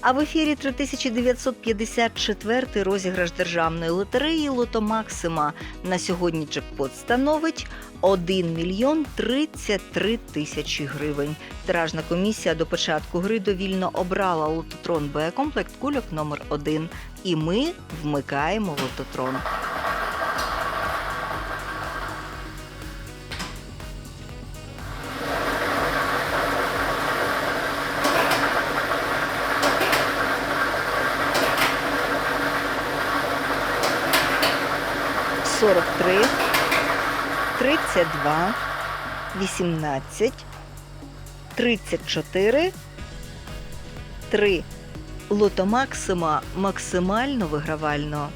А в ефірі 3954 розіграш державної лотереї Лото Максима. На сьогодні джекпот становить 1 мільйон 33 тисячі гривень. Тиражна комісія до початку гри довільно обрала лототрон Б кульок номер 1 І ми вмикаємо лототрон. Сорок три, тридцять два, вісімнадцять, тридцять чотири, три. Лото Максима максимально вигравально.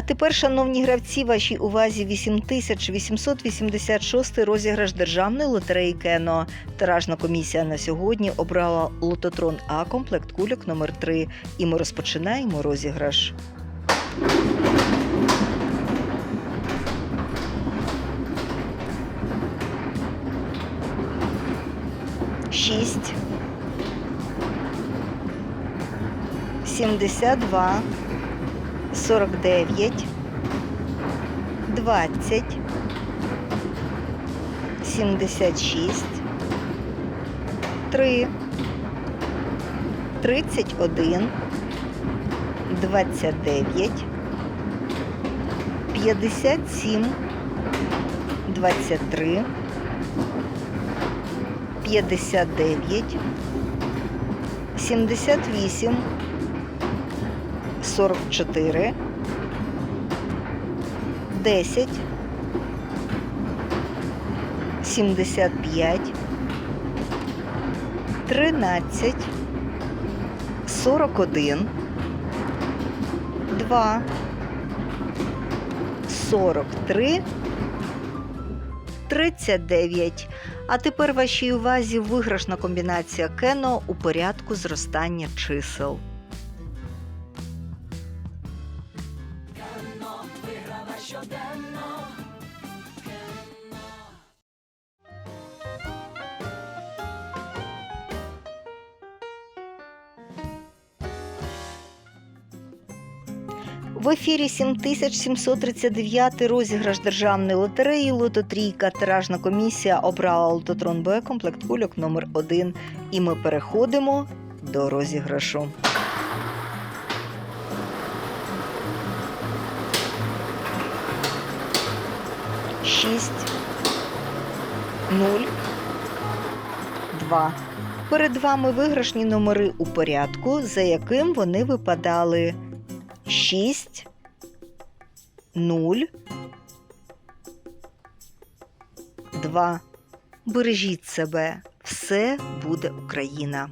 А тепер, шановні гравці, вашій увазі 8886 розіграш державної лотереї Кено. Тиражна комісія на сьогодні обрала лототрон А комплект кульок номер 3 І ми розпочинаємо розіграш. Шість. Сімдесят два. 49, 20, 76, 3, 31, 29, 57, 23, 59, 78, 44, 10, 75, 13, 41, 2, 43, 39. А тепер вашій увазі виграшна комбінація кено у порядку зростання чисел. В ефірі 7739 розіграш державної лотереї Лототрійка. Тиражна комісія обрала лототрон Б комплект кульок номер 1 І ми переходимо до розіграшу. Шість, нуль, два. Перед вами виграшні номери у порядку, за яким вони випадали. 6, 0, 2. Бережіть себе. Все буде Україна.